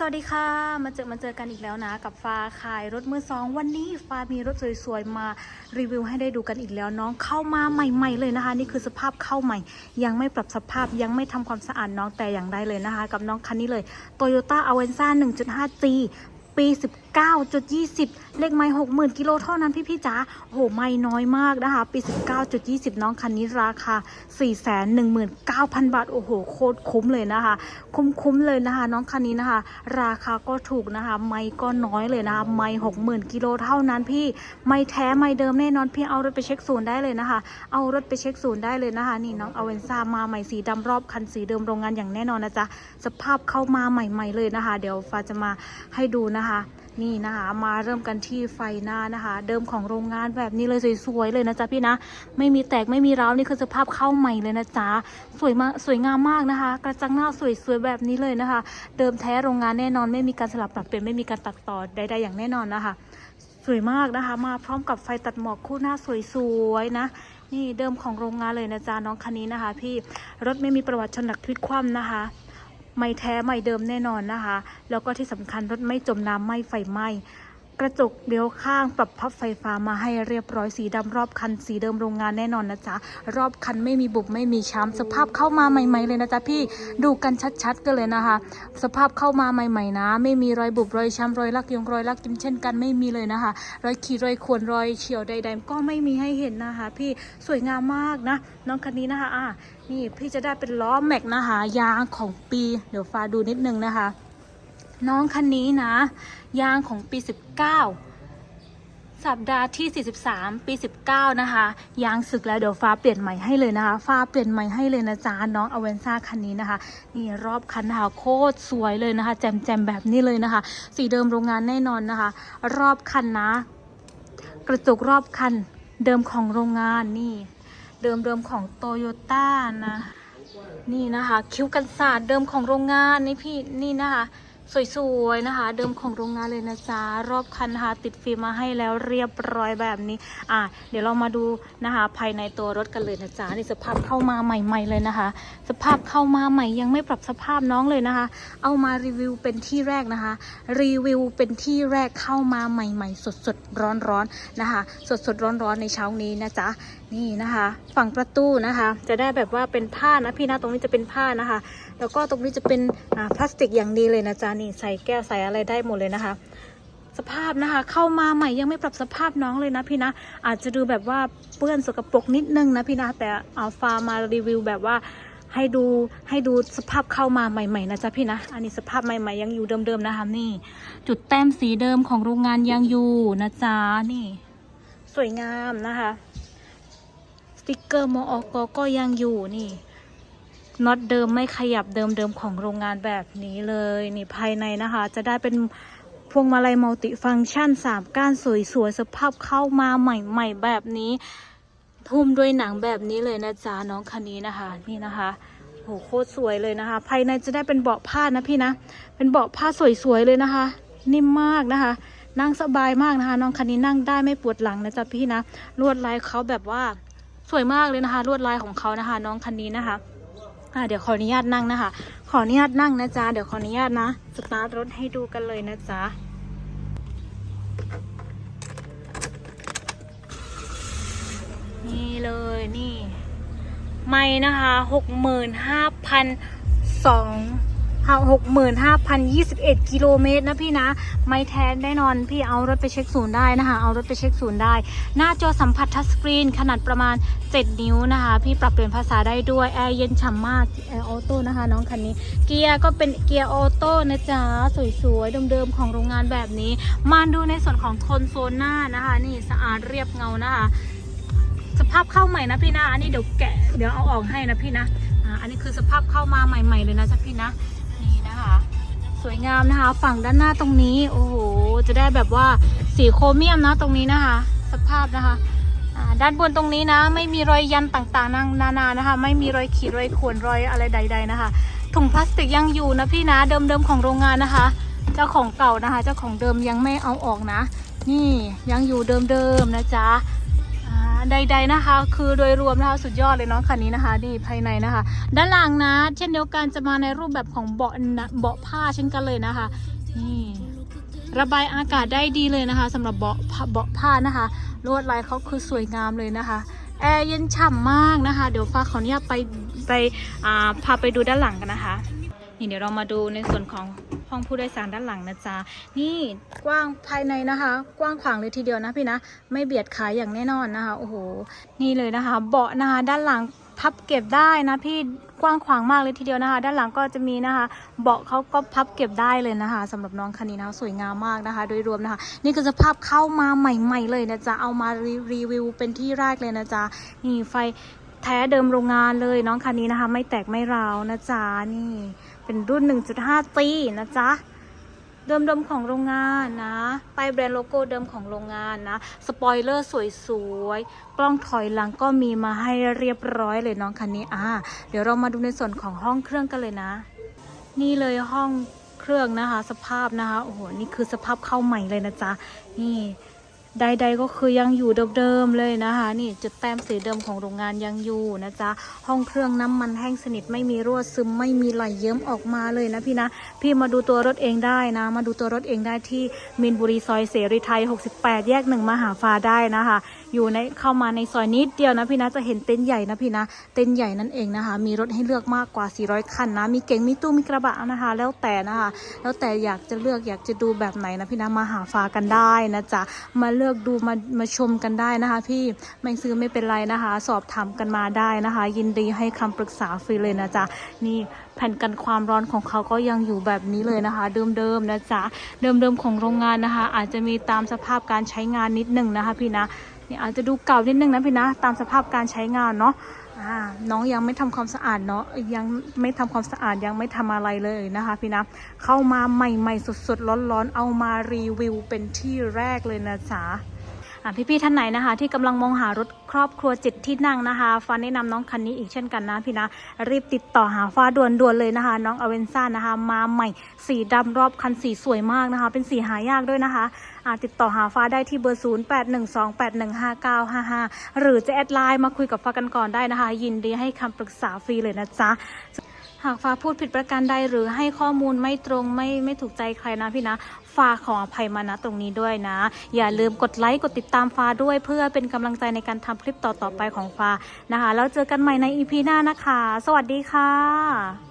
สวัสดีค่ะ มาเจอมาเจอกันอีกแล้วนะ กับฟ้าขายรถมือสองวันนี้ฟ้ามีรถสวยๆมารีวิวให้ได้ดูกันอีกแล้วน้องเข้ามาใหม่ๆเลยนะคะ นี่คือสภาพเข้าใหม่ ยังไม่ปรับสภาพยังไม่ทำความสะอาดน้องแต่อย่างใดเลยนะคะ กับน้องคันนี้เลย Toyota a v e n z a 1.5G ปี 19.20 เลขไม่60,000 กิโลเท่านั้นพี่ๆจ๋าโอ้โหไม่น้อยมากนะคะ ปี 19.20 น้องคันนี้ราคา 419,000 บาท โอ้โห โคตรคุ้มเลยนะคะ คุ้มๆเลยนะคะ น้องคันนี้นะคะ ราคาก็ถูกนะคะ ไม่ก็น้อยเลยนะคะ ไม่60,000 กิโลเท่านั้นพี่ ไม่แท้ไม่เดิมแน่นอนพี่เอารถไปเช็คศูนย์ได้เลยนะคะ เอารถไปเช็คศูนย์ได้เลยนะคะ นี่น้องอเวนซ่ามาใหม่สีดำรอบคันสีเดิมโรงงานอย่างแน่นอนนะจ๊ะ สภาพเข้ามาใหม่ ๆเลยนะคะ เดี๋ยวฟ้าจะมาให้ดูนะคะนี่นะคะ มาเริ่มกันที่ไฟหน้านะคะ เดิมของโรงงานแบบนี้เลยสวยๆเลยนะจ๊ะพี่นะ ไม่มีแตกไม่มีร้าวนี่คือสภาพเข้าใหม่เลยนะจ๊ะสวยมากสวยงามมากนะคะ กระจังหน้าสวยๆแบบนี้เลยนะคะ เดิมแท้โรงงานแน่นอน ไม่มีการสลับปรับเปลี่ยนไม่มีการตัดต่อใดๆอย่างแน่นอนนะคะสวยมากนะคะ มาพร้อมกับไฟตัดหมอกคู่หน้าสวยๆนะ นี่เดิมของโรงงานเลยนะจ๊ะน้องคันนี้นะคะ พี่รถไม่มีประวัติชนหนักพลิกคว่ำนะคะ ไม่แท้ไม่เดิมแน่นอนนะคะ แล้วก็ที่สำคัญรถไม่จมน้ำไม่ไฟไหม้ กระจกเลี้ยวข้างปรับพับไฟฟ้ามาให้เรียบร้อยสีดำรอบคันสีเดิมโรงงานแน่นอนนะจ๊ะ รอบคันไม่มีบุบไม่มีช้ำสภาพเข้ามาใหม่ ๆ เลยนะจ๊ะพี่ดูกันชัดๆกันเลยนะคะ สภาพเข้ามาใหม่ ๆ นะ ไม่มีรอยบุบรอยช้ำรอยลักยงรอยลักจิ้มเช่นกันไม่มีเลยนะคะ รอยขีดรอยข่วนรอยเฉียวใด ๆ ก็ไม่มีให้เห็นนะคะ พี่สวยงามมากนะ น้องคันนี้นะคะอะนี่พี่จะได้เป็นล้อแม็กนะคะ ยางของปี เดี๋ยวฟ้าดูนิดนึงนะคะ น้องคันนี้นะ ยางของปี 19 สัปดาห์ที่ 43 ปี 19 นะคะ ยางสึกแล้วเดี๋ยวฟ้าเปลี่ยนใหม่ให้เลยนะคะ ฟ้าเปลี่ยนใหม่ให้เลยนะจ๊ะน้องอเวนซ่าคันนี้นะคะ นี่รอบคันนะคะโคตรสวยเลยนะคะ แจมๆแบบนี้เลยนะคะ สีเดิมโรงงานแน่นอนนะคะ รอบคันนะ กระจกรอบคันเดิมของโรงงานนี่ เดิมเดิมของโตโยต้านะ นี่นะคะ คิ้วกันศาสตร์เดิมของโรงงานนี่พี่นี่นะคะ สวยๆนะคะ เดิมของโรงงานเลยนะจ๊ะรอบคันนะคะติดฟิล์มมาให้แล้วเรียบร้อยแบบนี้ อะเดี๋ยวเรามาดูนะคะ ภายในตัวรถกันเลยนะจ๊ะนี่สภาพเข้ามาใหม่ๆเลยนะคะ สภาพเข้ามาใหม่ยังไม่ปรับสภาพน้องเลยนะคะ เอามารีวิวเป็นที่แรกนะคะ รีวิวเป็นที่แรกเข้ามาใหม่ๆ สดๆร้อนๆนะคะ สดๆร้อนๆในเช้านี้นะจ๊ะนี่นะคะ ฝั่งประตูนะคะ จะได้แบบว่าเป็นผ้านะพี่นะตรงนี้จะเป็นผ้านะคะ แล้วก็ตรงนี้จะเป็นอ่าพลาสติกอย่างดีเลยนะจ๊ะนี่ใส่แก้วใส่อะไรได้หมดเลยนะคะ สภาพนะคะ เข้ามาใหม่ยังไม่ปรับสภาพน้องเลยนะพี่นะ อาจจะดูแบบว่าเปื้อนสกปรกนิดนึงนะพี่นะแต่เอาฟาร์มมารีวิวแบบว่าให้ดูให้ดูสภาพเข้ามาใหม่ๆนะจ๊ะพี่นะ อันนี้สภาพใหม่ๆยังอยู่เดิมๆนะคะนี่ จุดแต้มสีเดิมของโรงงานยังอยู่นะจ๊ะนี่ สวยงามนะคะ สติกเกอร์มอกก็ยังอยู่นี่ น็อตเดิมไม่ขยับเดิมๆของโรงงานแบบนี้เลยนี่ภายในนะคะ จะได้เป็นพวงมาลัยมัลติฟังก์ชันสามก้านสวยๆสภาพเข้ามาใหม่ ๆ แบบนี้ ทุ่มด้วยหนังแบบนี้เลยนะจ๊ะน้องคันนี้นะคะ นี่นะคะโหโคตรสวยเลยนะคะ ภายในจะได้เป็นเบาะผ้านะพี่นะ เป็นเบาะผ้าสวยๆเลยนะคะ นิ่มมากนะคะ นั่งสบายมากนะคะ น้องคันนี้นั่งได้ไม่ปวดหลังนะจ๊ะพี่นะลวดลายเขาแบบว่าสวยมากเลยนะคะ ลวดลายของเขานะคะ น้องคันนี้นะคะ อ่าเดี๋ยวขออนุญาตนั่งนะคะ ขออนุญาตนั่งนะจ๊ะ เดี๋ยวขออนุญาตนะ สตาร์ทรถให้ดูกันเลยนะจ๊ะ นี่เลยนี่ ไม่นะคะหกหมื่นห้าพันสอง หกหมื่นห้าพันยี่สิบเอ็ดกิโลเมตรนะพี่นะ ไม่แทนแน่นอนพี่เอารถไปเช็คศูนย์ได้นะคะ เอารถไปเช็คศูนย์ได้ หน้าจอสัมผัสทัชสกรีนขนาดประมาณ 7 นิ้วนะคะ พี่ปรับเปลี่ยนภาษาได้ด้วย แอร์เย็นฉ่ำมาก แอร์ออโต้นะคะ น้องคันนี้ เกียร์ก็เป็นเกียร์ออโต้นะจ๊ะ สวยๆ เดิมๆ ของโรงงานแบบนี้ มาดูในส่วนของคอนโซลหน้านะคะ นี่สะอาดเรียบเงานะคะสภาพเข้าใหม่นะพี่นะ อันนี้เดี๋ยวแกะ เดี๋ยวเอาออกให้นะพี่นะ อ่า อันนี้คือสภาพเข้ามาใหม่ ๆ เลยนะจ๊ะพี่นะ สวยงามนะคะ ฝั่งด้านหน้าตรงนี้ โอ้โห จะได้แบบว่าสีโครเมียมนะตรงนี้นะคะ สภาพนะคะด้านบนตรงนี้นะ ไม่มีรอยยันต่างๆนานานะคะ ไม่มีรอยขีดรอยข่วนรอยอะไรใด ๆนะคะถุงพลาสติกยังอยู่นะพี่นะเดิมๆของโรงงานนะคะ เจ้าของเก่านะคะ เจ้าของเดิมยังไม่เอาออกนะ นี่ยังอยู่เดิมๆนะจ๊ะ ใด ๆนะคะ คือโดยรวมนะคะสุดยอดเลยเนาะคันนี้นะคะนี่ภายในนะคะ ด้านหลังนะ เช่นเดียวกันจะมาในรูปแบบของเบาะนะเบาะผ้าเช่นกันเลยนะคะนี่ระบายอากาศได้ดีเลยนะคะสำหรับเบาะเบาะผ้านะคะ ลวดลายเขาคือสวยงามเลยนะคะแอร์เย็นฉ่ำมากนะคะ เดี๋ยวฟ้าขออนุญาตไปไปอ่าพาไปดูด้านหลังกันนะคะ นี่เดี๋ยวเรามาดูในส่วนของห้องผู้โดยสารด้านหลังนะจ๊ะนี่กว้างภายในนะคะ กว้างขวางเลยทีเดียวนะพี่นะ ไม่เบียดขายอย่างแน่นอนนะคะโอ้โหนี่เลยนะคะ เบาะนะคะด้านหลังพับเก็บได้นะพี่กว้างขวางมากเลยทีเดียวนะคะ ด้านหลังก็จะมีนะคะ เบาะเขาก็พับเก็บได้เลยนะคะสำหรับน้องคันนี้นะคะสวยงามมากนะคะ โดยรวมนะคะ นี่คือสภาพเข้ามาใหม่ ๆ เลยนะจ๊ะเอามารีรีวิวเป็นที่แรกเลยนะจ๊ะนี่ไฟแท้เดิมโรงงานเลยน้องคันนี้นะคะ ไม่แตกไม่ร้าวนะจ๊ะนี่ เป็นรุ่น 1.5ปีนะจ๊ะ เดิมๆของโรงงานนะป้ายแบรนด์โลโก้เดิมของโรงงานนะ สปอยเลอร์สวยๆ กล้องถอยหลังก็มีมาให้เรียบร้อยเลยน้องคันนี้ อ่า เดี๋ยวเรามาดูในส่วนของห้องเครื่องกันเลยนะ นี่เลยห้องเครื่องนะคะ สภาพนะคะ โอ้โห นี่คือสภาพเข้าใหม่เลยนะจ๊ะ นี่ ใด ๆ ก็คือยังอยู่เดิมๆเลยนะคะ นี่จุดแต้มสีเดิมของโรงงานยังอยู่นะจ๊ะห้องเครื่องน้ำมันแห้งสนิทไม่มีรั่วซึมไม่มีไหลเยิ้มออกมาเลยนะพี่นะ พี่มาดูตัวรถเองได้นะ มาดูตัวรถเองได้ที่มินบุรีซอยเสรีไทย 68 แยกหนึ่งมหาฟ้าได้นะคะ อยู่ในเข้ามาในซอยนิดเดียวนะพี่นะจะเห็นเต็นท์ใหญ่นะพี่นะเต็นท์ใหญ่นั่นเองนะคะ มีรถให้เลือกมากกว่า 400 คันนะ มีเก๋งมีตู้มีกระบะนะคะ แล้วแต่นะคะ แล้วแต่อยากจะเลือกอยากจะดูแบบไหนนะพี่นะมาหาฟ้ากันได้นะจ๊ะมาเลือกือกดูมามาชมกันได้นะคะ พี่ไม่ซื้อไม่เป็นไรนะคะ สอบถามกันมาได้นะคะ ยินดีให้คำปรึกษาฟรีเลยนะจ๊ะนี่แผ่นกันความร้อนของเขาก็ยังอยู่แบบนี้เลยนะคะ เดิมๆนะจ๊ะเดิมๆของโรงงานนะคะ อาจจะมีตามสภาพการใช้งานนิดหนึ่งนะคะ พี่นะนี่อาจจะดูเก่านิดนึงนะพี่นะ ตามสภาพการใช้งานเนาะ อ่าน้องยังไม่ทำความสะอาดเนาะยังไม่ทำความสะอาดยังไม่ทำอะไรเลยนะคะ พี่นะเข้ามาใหม่ๆสดๆร้อนๆเอามารีวิวเป็นที่แรกเลยนะจ๊ะ พี่ๆท่านไหนนะคะ ที่กำลังมองหารถครอบครัวจิตที่นั่งนะคะฟ้าแนะนำน้องคันนี้อีกเช่นกันนะพี่นะ รีบติดต่อหาฟ้าด่วนๆเลยนะคะ น้องอเวนซ่านะคะ มาใหม่สีดำรอบคันสีสวยมากนะคะ เป็นสีหายากด้วยนะคะอะติดต่อหาฟ้าได้ที่เบอร์ 0 8 1 2 8 1 5 9 5 5 หรือจะแอดไลน์มาคุยกับฟ้ากันก่อนได้นะคะ ยินดีให้คำปรึกษาฟรีเลยนะจ๊ะ หากฟ้าพูดผิดประการใดหรือให้ข้อมูลไม่ตรงไม่ไม่ถูกใจใครนะพี่นะฟ้าขออภัยมานะตรงนี้ด้วยนะ อย่าลืมกดไลค์กดติดตามฟ้าด้วย เพื่อเป็นกำลังใจในการทำคลิปต่อๆไปของฟ้านะคะ แล้วเจอกันใหม่ในอีพีหน้านะคะ สวัสดีค่ะ